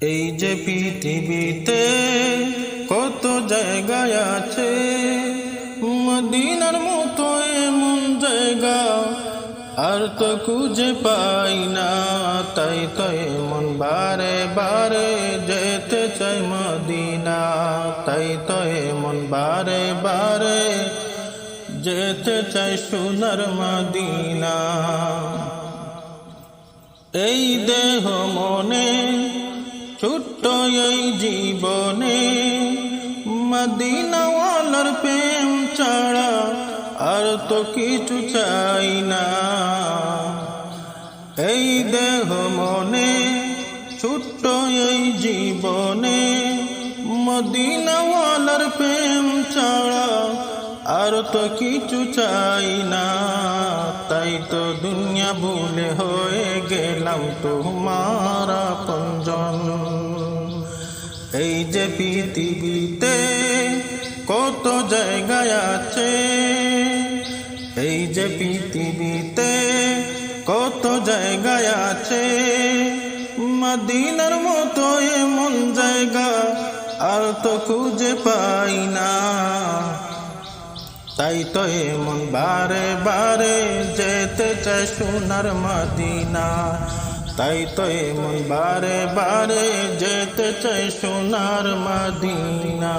এই যে পৃথিবীতে কত জায়গায় আছে, মদিনার মতো এমন জায়গা, আর তো খুঁজে পাই না। তাই তো এমন বারে বারে যেতে চাই মদিনা। তাই তো এমন বারে বারে যেতে চাই সোনার মদিনা। এই দেহ মনে এই জীবনে মদিনাওয়ালার প্রেম ছাড়া আর তো কিছু চাই না। এই দেহ মনে, ছোট্ট এই জীবনে মদিনাওয়ালার প্রেম ছাড়া আর তো কিছু চাই না। তাই তো দুনিয়া ভুলে হয়ে গেলাম তোমার পঞ্জন এই যে পৃথিবীতে কত জায়গায় আছে, এই যে পৃথিবীতে কত জায়গায় আছে, মদিনার মতো এমন জায়গা আর তো খুঁজে পাই না। তাই তো এমন বারে বারে যেতে চাই সোনার মদিনা। তাই তো বারে বারে যেতে চাই সোনার মদিনা।